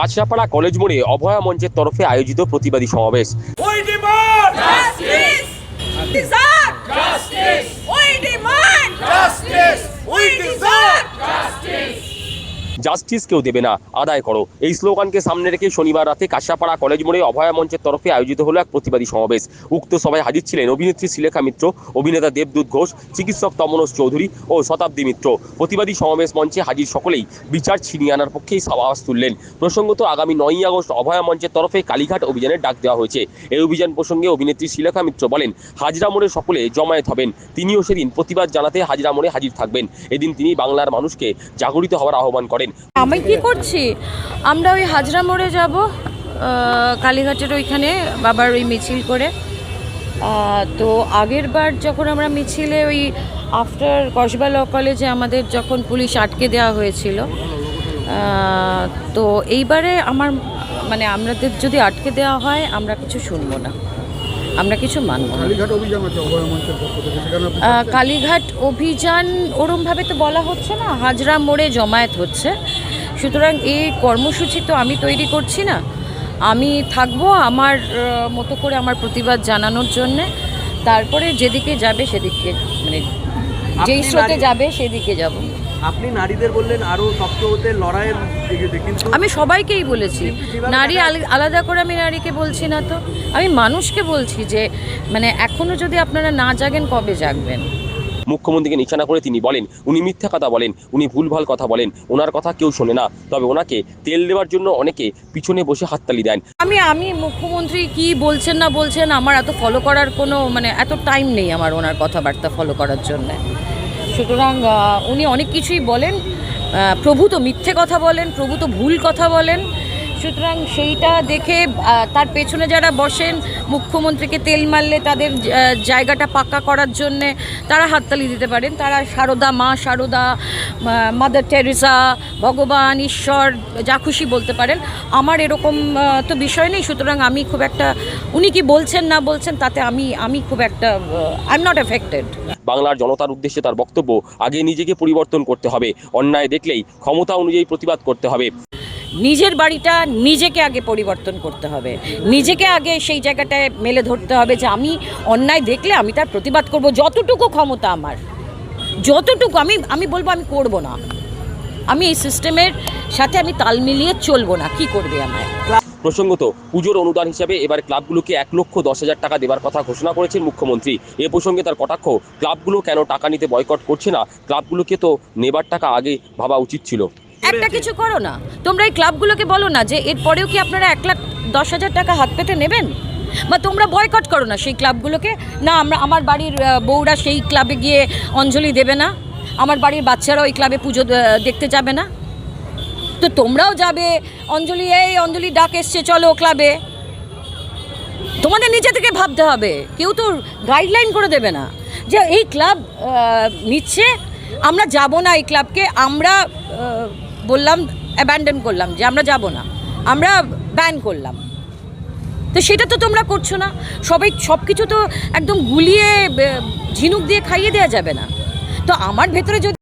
Kanchrapara college মোড়ে অভয়া মঞ্চের তরফে আয়োজিত প্রতিবাদী সমাবেশ। জাস্টিস কেউ দেবে না। আদায় করো। এই স্লোগানকে সামনে রেখে শনিবার রাতে কাশিয়াপাড়া কলেজ মোড়ে অভয়া মঞ্চের তরফে আয়োজিত হলো এক প্রতিবাদী সমাবেশ। উক্ত সভায় হাজির ছিলেন অভিনেত্রী শ্রীলেখা মিত্র, অভিনেতা দেবদূত ঘোষ, চিকিৎসক তমনোজ চৌধুরী ও শতাব্দী মিত্র। প্রতিবাদী সমাবেশ মঞ্চে হাজির সকলেই বিচার ছিনিয়ে আনার পক্ষেই আওয়াজ তুললেন। প্রসঙ্গত আগামী নয়ই আগস্ট অভয়া মঞ্চের তরফে কালীঘাট অভিযানের ডাক দেওয়া হয়েছে। এই অভিযান প্রসঙ্গে অভিনেত্রী শ্রীলেখা মিত্র বলেন, হাজরা মোড়ে সকলে জমায়েত হবেন। তিনিও সেদিন প্রতিবাদ জানাতে হাজরা মোড়ে হাজির থাকবেন। এদিন তিনি বাংলার মানুষকে জাগরিত হওয়ার আহ্বান করেন। আমি কি করছি? আমরা ওই হাজরা মোড়ে যাব কালীঘাটের ওইখানে বাবার ওই মিছিল করে। তো আগের বার যখন আমরা মিছিলে ওই আফটার কসবা ল কলেজে আমাদের যখন পুলিশ আটকে দেওয়া হয়েছিল তো এইবারে আমার মানে আমাদের যদি আটকে দেওয়া হয়, আমরা কিছু শুনব না। আমরা কিছু মানব কালীঘাট অভিযান ওরমভাবে তো বলা হচ্ছে না হাজরা মোড়ে জমায়েত হচ্ছে। সুতরাং এই কর্মসূচি তো আমি তৈরি করছি না। আমি থাকব আমার মতো করে আমার প্রতিবাদ জানানোর জন্যে। তারপরে যেদিকে যাবে সেদিকে মানে যেই স্রোতে যাবে সেদিকে যাব। আপনি নারীদের বললেন আরও শক্ত হতে লড়াইয়ের কিন্তু আমি সবাইকেই বলেছি। নারী আল- আলাদা করে আমি নারীকে বলছি না তো। আমি মানুষকে বলছি যে মানে এখনও যদি আপনারা না জাগেন কবে জাগবেন? মুখ্যমন্ত্রীকে নিশানা করে তিনি বলেন উনি মিথ্যা কথা বলেন উনি ভুলভাল কথা বলেন ওনার কথা কেউ শোনে না। তবে ওনাকে তেল দেওয়ার জন্য অনেকে পিছনে বসে হাততালি দেন। আমি আমি মুখ্যমন্ত্রী কি বলছেন না বলছেন আমার এত ফলো করার কোনো মানে এত টাইম নেই আমার ওনার কথাবার্তা ফলো করার জন্য। সুতরাং উনি অনেক কিছুই বলেন প্রভু তো মিথ্যে কথা বলেন, প্রভু তো ভুল কথা বলেন সুতরাং সেইটা দেখে তার পেছনে যারা বসেন, মুখ্যমন্ত্রীকে তেল মারলে তাদের জায়গাটা পাক্কা করার জন্যে তারা হাততালি দিতে পারেন। তারা সারদা, মা সারদা মাদার টেরেসা, ভগবান, ঈশ্বর, যা খুশি বলতে পারেন। আমার এরকম তো বিষয় নেই, সুতরাং আমি খুব একটা, উনি কি বলছেন, না বলছেন, তাতে আমি আমি খুব একটা আই এম নট এফেক্টেড বাংলার জনতার উদ্দেশ্যে তার বক্তব্য, আগে নিজেকে পরিবর্তন করতে হবে। অন্যায় দেখলেই ক্ষমতা অনুযায়ী প্রতিবাদ করতে হবে। নিজের বাড়িটা নিজেকে আগে পরিবর্তন করতে হবে। নিজেকে আগে সেই জায়গাটায় মেলে ধরতে হবে যে আমি অন্যায় দেখলে আমি তার প্রতিবাদ করব, যতটুকু ক্ষমতা আমার। যতটুকু আমি আমি বলব আমি করব না। আমি এই সিস্টেমের সাথে আমি তাল মিলিয়ে চলবো না, কি করবে আমায়? প্রসঙ্গত, পুজোর অনুদান হিসাবে এবার ক্লাবগুলোকে এক লক্ষ দশ হাজার টাকা দেওয়ার কথা ঘোষণা করেছেন মুখ্যমন্ত্রী। এ প্রসঙ্গে তার কটাক্ষ, ক্লাবগুলো কেন টাকা নিতে বয়কট করছে না? ক্লাবগুলোকে তো নেবার টাকা আগে ভাবা উচিত ছিল। একটা কিছু করো না। তোমরা এই ক্লাবগুলোকে বলো না যে এরপরেও কি আপনারা এক লাখ দশ হাজার টাকা হাত পেতে নেবেন? বা তোমরা বয়কট করো না সেই ক্লাবগুলোকে? না আমরা আমার বাড়ির বউরা সেই ক্লাবে গিয়ে অঞ্জলি দেবে না। আমার বাড়ির বাচ্চারা ওই ক্লাবে পুজো দেখতে যাবে না। তো তোমরাও যাবে অঞ্জলি এই অঞ্জলি ডাক এসছে চলো ক্লাবে। তোমাদের নিজে থেকে ভাবতে হবে। কেউ তো গাইডলাইন করে দেবে না। যে এই ক্লাব নিচ্ছে আমরা যাব না এই ক্লাবকে আমরা বললাম অ্যাবান্ডন করলাম, যে আমরা যাব না। আমরা ব্যান করলাম। তো সেটা তো তোমরা করছ না। সবাই সব কিছু তো একদম গুলিয়ে ঝিনুক দিয়ে খাইয়ে দেওয়া যাবে না। তো আমার ভেতরে যদি